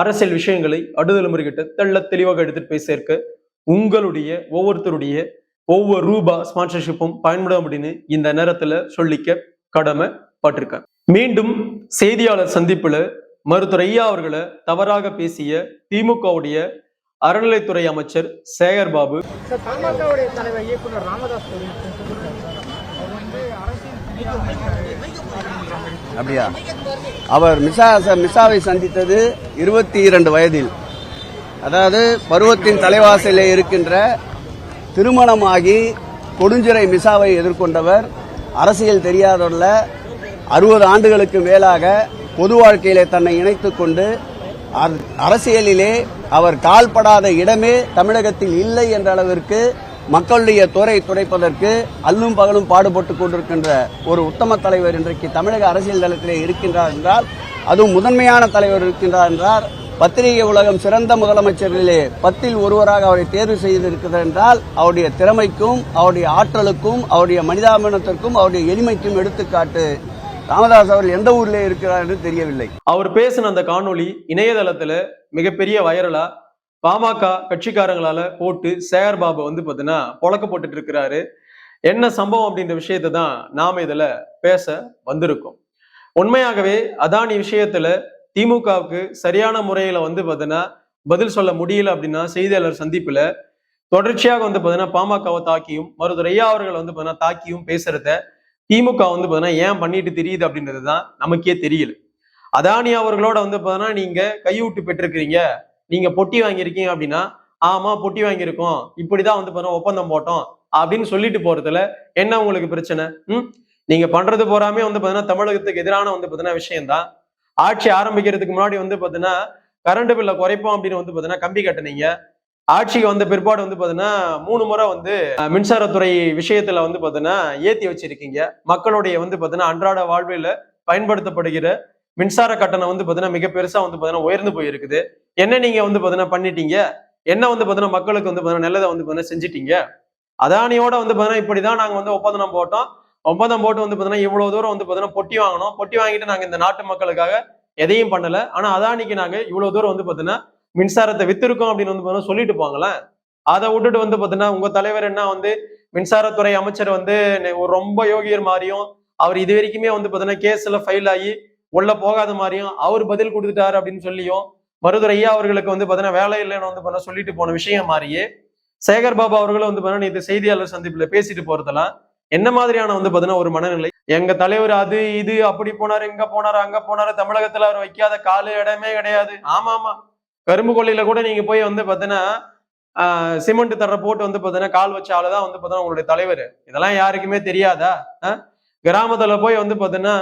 அரசியல் விஷயங்களை அடுதலைமுறைகிட்ட தெள்ள தெளிவாக எடுத்துட்டு போய் சேர்க்க உங்களுடைய ஒவ்வொருத்தருடைய ஒவ்வொரு ரூபா ஸ்பான்சர்ஷிப்பும் பயன்படும் அப்படின்னு இந்த நேரத்துல சொல்லிக்க கடமை பட்டிருக்கேன் மீண்டும் செய்தியாளர் சந்திப்புல மருத்துவர் ஐயா அவர்களை தவறாக பேசிய திமுகவுடைய அறநிலைத்துறை அமைச்சர் சேகர் பாபு. தலைவர் இயக்குனர் ராமதாஸ் சொல்லியிருக்காரு சார். அவர் வந்து அரசியல் அப்படியா? அவர் மிசா மிசாவை சந்தித்தது இருபத்தி இரண்டு வயதில். அதாவது பருவத்தின் தலைவாசலில் இருக்கின்ற திருமணமாகி கொடுஞ்சிறை மிசாவை எதிர்கொண்டவர் அரசியல் தெரியாதவர்ல அறுபது ஆண்டுகளுக்கு மேலாக பொது வாழ்க்கையிலே தன்னை இணைத்துக் கொண்டு அரசியலிலே அவர் கால்படாத இடமே தமிழகத்தில் இல்லை என்ற அளவிற்கு மக்களுடைய துறை துடைப்பதற்கு அல்லும் பகலும் பாடுபட்டுக் கொண்டிருக்கின்ற ஒரு உத்தம தலைவர் இன்றைக்கு தமிழக அரசியல் தளத்திலே இருக்கின்றார் என்றால் அதுவும் முதன்மையான தலைவர் இருக்கின்றார் என்றால் பத்திரிகை உலகம் சிறந்த முதலமைச்சர்களிலே பத்தில் ஒருவராக அவரை தேர்வு செய்திருக்கிறார் என்றால் அவருடைய திறமைக்கும் அவருடைய ஆற்றலுக்கும் அவருடைய மனிதாபிமானத்திற்கும் அவருடைய எளிமைக்கும் எடுத்துக்காட்டு ராமதாஸ் அவர்கள் எந்த ஊரிலே இருக்கிறார் என்று தெரியவில்லை. அவர் பேசின அந்த காணொளி இணையதளத்துல மிகப்பெரிய வைரலா பாமக கட்சிக்காரங்களால போட்டு சேகர் பாபு வந்து பாத்தீங்கன்னா புழக்க போட்டுட்டு இருக்கிறாரு. என்ன சம்பவம் அப்படின்ற விஷயத்தை தான் நாம இதுல பேச வந்திருக்கோம். உண்மையாகவே அதானி விஷயத்துல திமுகவுக்கு சரியான முறையில வந்து பாத்தீங்கன்னா பதில் சொல்ல முடியல அப்படின்னா செய்தியாளர் சந்திப்புல தொடர்ச்சியாக வந்து பாத்தீங்கன்னா பாமகவை தாக்கியும் மருத்துவர் ஐயா அவர்கள் வந்து பாத்தீங்கன்னா தாக்கியும் பேசுறத திமுக வந்து பாத்தீங்கன்னா ஏன் பண்ணிட்டு தெரியுது அப்படின்றது தான் நமக்கே தெரியல. அதானி அவர்களோட வந்து பாத்தீங்கன்னா நீங்க கையூட்டு பெற்றிருக்கிறீங்க. நீங்க பொட்டி வாங்கியிருக்கீங்க அப்படின்னா ஆமா பொட்டி வாங்கியிருக்கோம். இப்படிதான் வந்து பாருங்க ஒப்பந்தம் போட்டோம் அப்படின்னு சொல்லிட்டு போறதுல என்ன உங்களுக்கு பிரச்சனை? ம்? நீங்க பண்றது போறாமே வந்து பாத்தீங்கன்னா தமிழகத்துக்கு எதிரான வந்து பாத்தீங்கன்னா விஷயம்தான். ஆட்சி ஆரம்பிக்கிறதுக்கு முன்னாடி வந்து பாத்தீங்கன்னா கரண்ட் பில்ல குறைப்போம் அப்படின்னு வந்து பாத்தீங்கன்னா கம்பி கட்டுனீங்க. ஆட்சிக்கு வந்த பிற்பாடு வந்து பாத்தீங்கன்னா மூணு முறை வந்து மின்சாரத்துறை விஷயத்துல வந்து பாத்தீங்கன்னா ஏத்தி வச்சிருக்கீங்க. மக்களுடைய வந்து பாத்தீங்கன்னா அன்றாட வாழ்வில் பயன்படுத்தப்படுகிற மின்சார கட்டணம் வந்து பார்த்தீங்கன்னா மிக பெருசா வந்து பார்த்தீங்கன்னா உயர்ந்து போயிருக்குது என்ன நீங்க வந்து பார்த்தீங்கன்னா பண்ணிட்டீங்க என்ன வந்து பார்த்தீங்கன்னா மக்களுக்கு வந்து பார்த்தீங்கன்னா நல்லதை வந்து பார்த்தீங்கன்னா செஞ்சிட்டீங்க அதானியோட வந்து பாத்தீங்கன்னா இப்படிதான் நாங்க வந்து ஒப்பந்தம் போட்டோம் ஒப்பந்தம் போட்டு வந்து பார்த்தீங்கன்னா இவ்வளவு தூரம் வந்து பார்த்தீங்கன்னா பொட்டி வாங்கினோம் பொட்டி வாங்கிட்டு நாங்க இந்த நாட்டு மக்களுக்காக எதையும் பண்ணல ஆனா அதானிக்கு நாங்க இவ்வளவு தூரம் வந்து பார்த்தீங்கன்னா மின்சாரத்தை வித்திருக்கோம் அப்படின்னு வந்து பார்த்தீங்கன்னா சொல்லிட்டு போங்களேன் அதை விட்டுட்டு வந்து பார்த்தீங்கன்னா உங்க தலைவர் என்ன வந்து மின்சாரத்துறை அமைச்சர் வந்து ரொம்ப யோகியர் மாதிரியும் அவர் இது வரைக்குமே வந்து பார்த்தீங்கன்னா கேஸ்ல ஃபைல் ஆகி உள்ள போகாத மாதிரியும் அவர் பதில் கொடுத்துட்டாரு அப்படின்னு சொல்லியும் மருதுரை ஐயா அவர்களுக்கு வந்து பார்த்தீங்கன்னா வேலை இல்லைன்னு வந்து பாத்தீங்கன்னா சொல்லிட்டு போன விஷயம் மாதிரியே சேகர் பாபா அவர்களும் வந்து பார்த்தீங்கன்னா இது செய்தியாளர் சந்திப்புல பேசிட்டு போறதெல்லாம் என்ன மாதிரியான வந்து பார்த்தீங்கன்னா ஒரு மனநிலை? எங்க தலைவர் அது இது அப்படி போனாரு இங்க போனாரு அங்க போனாரு தமிழகத்துல அவர் வைக்காத காலு இடமே கிடையாது. ஆமா ஆமா. கரும்பு கொள்ளையில கூட நீங்க போய் வந்து பார்த்தீங்கன்னா சிமெண்ட் தர போட்டு வந்து பார்த்தீங்கன்னா கால் வச்ச ஆளுதான் வந்து பார்த்தீங்கன்னா உங்களுடைய தலைவர். இதெல்லாம் யாருக்குமே தெரியாதா? கிராமத்துல போய் வந்து பார்த்தீங்கன்னா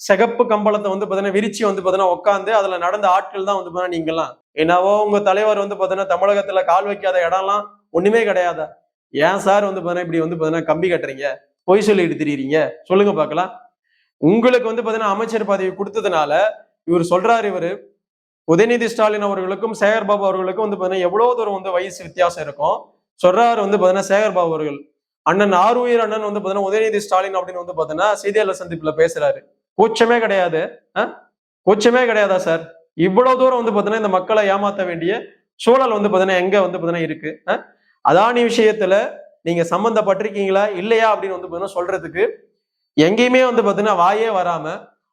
சிகப்பு கம்பளத்தை வந்து பாத்தீங்கன்னா விரிச்சு வந்து பாத்தீங்கன்னா உட்காந்து அதுல நடந்த ஆட்கள் தான் வந்து பாத்தீங்கன்னா நீங்களாம் என்னவோ உங்க தலைவர் வந்து பாத்தீங்கன்னா தமிழகத்துல கால் வைக்காத இடம்லாம் ஒண்ணுமே கிடையாதா ஏன் சார் வந்து பாத்தீங்கன்னா இப்படி வந்து பாத்தீங்கன்னா கம்பி கட்டுறீங்க பொய் சொல்லிட்டு திரியுறீங்க சொல்லுங்க பார்க்கலாம் உங்களுக்கு வந்து பாத்தீங்கன்னா அமைச்சர் பதவி கொடுத்ததுனால இவர் சொல்றாரு இவரு உதயநிதி ஸ்டாலின் அவர்களுக்கும் சேகர் பாபு அவர்களுக்கும் வந்து பார்த்தீங்கன்னா எவ்வளவு தூரம் வந்து வயசு வித்தியாசம் இருக்கும் சொல்றாரு வந்து பாத்தீங்கன்னா சேகர் பாபு அவர்கள் அண்ணன் ஆறுயிர் அண்ணன் வந்து பாத்தீங்கன்னா உதயநிதி ஸ்டாலின் அப்படின்னு வந்து பாத்தீங்கன்னா செய்தியாளர் சந்திப்புல பேசுறாரு கூச்சமே கிடையாது ஆ? கூச்சமே கிடையாதா சார்? இவ்வளவு தூரம் வந்து பார்த்தீங்கன்னா இந்த மக்களை ஏமாத்த வேண்டிய சூழல் வந்து பார்த்தீங்கன்னா எங்க வந்து பார்த்தீங்கன்னா இருக்கு ஆ? அதானி விஷயத்துல நீங்க சம்பந்தப்பட்டிருக்கீங்களா இல்லையா அப்படின்னு வந்து பார்த்தீங்கன்னா சொல்றதுக்கு எங்கேயுமே வந்து பாத்தீங்கன்னா வாயே வராம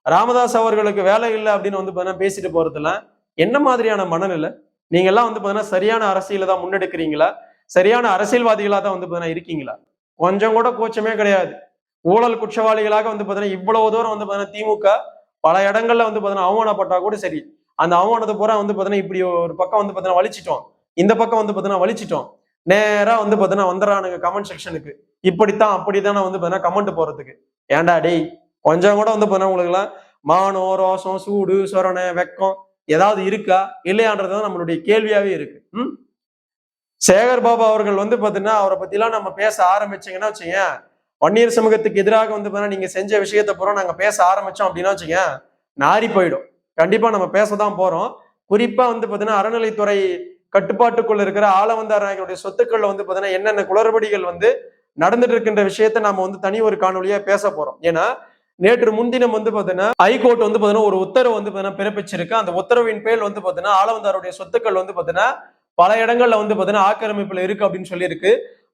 ராமதாஸ் அவர்களுக்கு வேலை இல்லை அப்படின்னு வந்து பார்த்தீங்கன்னா பேசிட்டு போறதுல என்ன மாதிரியான மனநிலை? நீங்க எல்லாம் வந்து பார்த்தீங்கன்னா சரியான அரசியல தான் முன்னெடுக்கிறீங்களா? சரியான அரசியல்வாதிகளா தான் வந்து பார்த்தீங்கன்னா இருக்கீங்களா? கொஞ்சம் கூட கூச்சமே கிடையாது. ஊழல் குற்றவாளிகளாக வந்து பார்த்தீங்கன்னா இவ்வளவு தூரம் வந்து பார்த்தீங்கன்னா திமுக பல இடங்கள்ல வந்து பார்த்தீங்கன்னா அவமானப்பட்டா கூட சரி அந்த அவமானத்தை பூரா வந்து பார்த்தீங்கன்னா இப்படி ஒரு பக்கம் வந்து பார்த்தீங்கன்னா வலிச்சிட்டோம் இந்த பக்கம் வந்து பார்த்தீங்கன்னா வலிச்சிட்டோம் நேராக வந்து பார்த்தீங்கன்னா வந்துடுறானுங்க கமெண்ட் செக்ஷனுக்கு இப்படித்தான் அப்படித்தான் வந்து பார்த்தீங்கன்னா கமெண்ட் போறதுக்கு ஏன்டா டேய் கொஞ்சம் கூட வந்து பார்த்தீங்கன்னா உங்களுக்குலாம் மானம் ரோசம் சூடு சொரணை வெக்கம் ஏதாவது இருக்கா இல்லையான்றது தான் நம்மளுடைய கேள்வியாவே இருக்கு ம் சேகர் பாபு அவர்கள் வந்து பார்த்தீங்கன்னா அவரை பத்திலாம் நம்ம பேச ஆரம்பிச்சீங்கன்னா வச்சுங்க வன்னியர் சமூகத்துக்கு எதிராக வந்து பார்த்தீங்கன்னா நீங்க செஞ்ச விஷயத்த பூரா நாங்க பேச ஆரம்பிச்சோம் அப்படின்னா வச்சுங்க நாரி போயிடும். கண்டிப்பா நம்ம பேச தான் போறோம். குறிப்பா வந்து பாத்தீங்கன்னா அறநிலைத்துறை கட்டுப்பாட்டுக்குள்ள இருக்கிற ஆளவந்தார் நாயகருடைய சொத்துக்கள்ல வந்து பாத்தீங்கன்னா என்னென்ன குளறுபடிகள் வந்து நடந்துட்டு இருக்கின்ற விஷயத்த நாம வந்து தனி ஒரு காணொலியா பேச போறோம். ஏன்னா நேற்று முன்தினம் வந்து பாத்தீங்கன்னா ஹைகோர்ட் வந்து பாத்தீங்கன்னா ஒரு உத்தரவு வந்து பாத்தீங்கன்னா பிறப்பிச்சிருக்கு. அந்த உத்தரவின் பேர் வந்து பாத்தீங்கன்னா ஆளவந்தாருடைய சொத்துக்கள் வந்து பாத்தீங்கன்னா பல இடங்கள்ல வந்து பாத்தீங்கன்னா ஆக்கிரமிப்புல இருக்கு அப்படின்னு சொல்லியிருக்கு.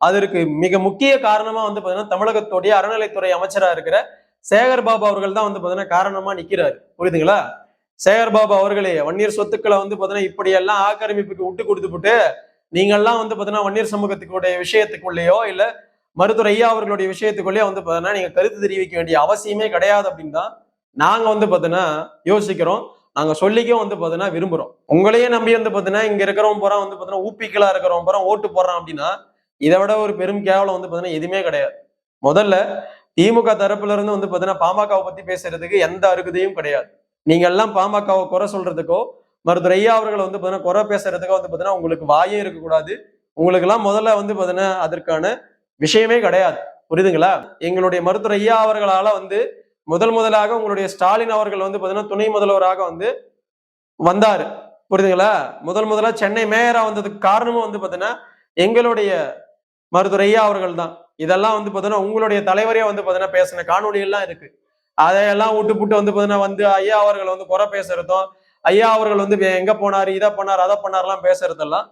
அதற்கு மிக முக்கிய காரணமா வந்து பாத்தீங்கன்னா தமிழகத்துடைய அறநிலைத்துறை அமைச்சரா இருக்கிற சேகர் பாபு அவர்கள் தான் வந்து பாத்தீங்கன்னா காரணமா நிக்கிறாரு. புரியுதுங்களா? சேகர் பாபு அவர்களே வன்னியர் சொத்துக்களை வந்து பாத்தீங்கன்னா இப்படி எல்லாம் ஆக்கிரமிப்புக்கு விட்டு கொடுத்துட்டு நீங்கள்லாம் வந்து பாத்தீங்கன்னா வன்னியர் சமூகத்துக்குடைய விஷயத்துக்குள்ளேயோ இல்ல மருத்துவர் ஐயா அவர்களுடைய விஷயத்துக்குள்ளேயோ வந்து பாத்தீங்கன்னா நீங்க கருத்து தெரிவிக்க வேண்டிய அவசியமே கிடையாது அப்படின்னு தான் நாங்க வந்து பாத்தீங்கன்னா யோசிக்கிறோம். நாங்க சொல்லிக்கவும் வந்து பாத்தீங்கன்னா விரும்புறோம். உங்களையே நம்பி வந்து பாத்தீங்கன்னா இங்க இருக்கிறவன் போறோம் வந்து பாத்தீங்கன்னா ஊப்பிக்கலா இருக்கிறவன் போறோம் ஓட்டு போடுறான் அப்படின்னா இதை விட ஒரு பெரும் கேவலம் வந்து பாத்தீங்கன்னா எதுவுமே கிடையாது. முதல்ல திமுக தரப்புல இருந்து வந்து பாத்தீங்கன்னா பாமகவை பத்தி பேசுறதுக்கு எந்த அருகதையும் கிடையாது. நீங்க எல்லாம் பாமகவை குறை சொல்றதுக்கோ மருத்துவர் ஐயா அவர்களை வந்து பாத்தீங்கன்னா குறை பேசுறதுக்கோ வந்து பாத்தீங்கன்னா உங்களுக்கு வாயே இருக்கக்கூடாது. உங்களுக்கு எல்லாம் முதல்ல வந்து பாத்தீங்கன்னா அதற்கான விஷயமே கிடையாது. புரியுதுங்களா? எங்களுடைய மருத்துவர் ஐயா அவர்களால வந்து முதல் முதலாக உங்களுடைய ஸ்டாலின் அவர்கள் வந்து பாத்தீங்கன்னா துணை முதல்வராக வந்து வந்தாரு. புரியுதுங்களா? முதல் முதலா சென்னை மேயரா வந்ததுக்கு காரணமும் வந்து பாத்தீங்கன்னா எங்களுடைய மருத்துவர் ஐயா அவர்கள் தான் இதெல்லாம் வந்து பாத்தீங்கன்னா உங்களுடைய தலைவரே வந்து பார்த்தீங்கன்னா பேசின காணொலிகள்லாம் இருக்கு. அதையெல்லாம் விட்டு புட்டு வந்து பார்த்தீங்கன்னா வந்து ஐயா அவர்கள் வந்து குறை பேசுறதும் ஐயா அவர்கள் வந்து வே- எங்க போனார் இதை பண்ணார் அதை பண்ணார்லாம் பேசுறதெல்லாம்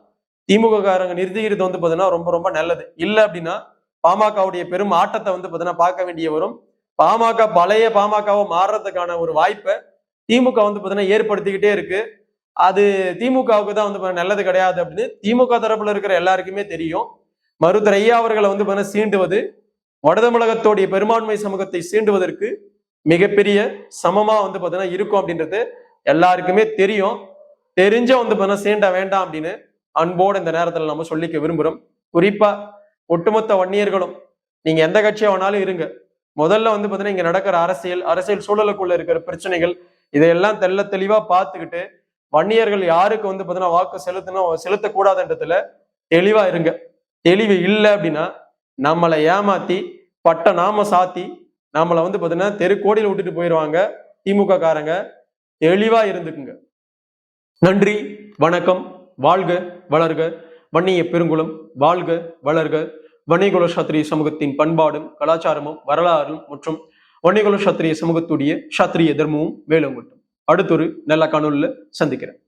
திமுக காரங்க நிறுத்திக்கிறது வந்து பார்த்தீங்கன்னா ரொம்ப ரொம்ப நல்லது. இல்லை அப்படின்னா பாமகவுடைய பெரும் ஆட்டத்தை வந்து பார்த்தீங்கன்னா பார்க்க வேண்டிய வரும் பாமக பழைய பாமகவை மாறுறதுக்கான ஒரு வாய்ப்பை திமுக வந்து பார்த்தீங்கன்னா ஏற்படுத்திக்கிட்டே இருக்கு. அது திமுகவுக்கு தான் வந்து நல்லது கிடையாது அப்படின்னு திமுக தரப்புல இருக்கிற எல்லாருக்குமே தெரியும். மருத்துவர் ஐயா அவர்களை வந்து பாத்தீங்கன்னா சீண்டுவது வடதமிழகத்தோடைய பெரும்பான்மை சமூகத்தை சீண்டுவதற்கு மிகப்பெரிய சமமா வந்து பார்த்தீங்கன்னா இருக்கும் அப்படின்றது எல்லாருக்குமே தெரியும். தெரிஞ்ச வந்து பாத்தீங்கன்னா சீண்ட வேண்டாம் அப்படின்னு அன்போடு இந்த நேரத்தில் நம்ம சொல்லிக்க விரும்புகிறோம் குறிப்பா ஒட்டுமொத்த வன்னியர்களும் நீங்க எந்த கட்சியா வேணாலும் இருங்க. முதல்ல வந்து பார்த்தீங்கன்னா இங்க நடக்கிற அரசியல் அரசியல் சூழலுக்குள்ள இருக்கிற பிரச்சனைகள் இதையெல்லாம் தெள்ள தெளிவா பார்த்துக்கிட்டு வன்னியர்கள் யாருக்கு வந்து பார்த்தீங்கன்னா வாக்கு செலுத்தணும் செலுத்தக்கூடாதுன்றதுல தெளிவா இருங்க. தெளிவு இல்லை அப்படின்னா நம்மளை ஏமாத்தி பட்ட நாம சாத்தி நம்மளை வந்து பார்த்தீங்கன்னா தெருக்கோடியில் விட்டுட்டு போயிடுவாங்க திமுக காரங்க. தெளிவா இருந்துக்குங்க. நன்றி வணக்கம் வாழ்க வளர்க. வன்னிய பெருங்குளம் வாழ்க வளர்க. வன்னிகுல சத்திரிய சமூகத்தின் பண்பாடும் கலாச்சாரமும் வரலாறும் மற்றும் வன்னிகுல சத்திரிய சமூகத்துடைய சத்திரிய தர்மமும் வேலுங்கட்டும் அடுத்தொரு நல்ல காணொலியில் சந்திக்கிறேன்.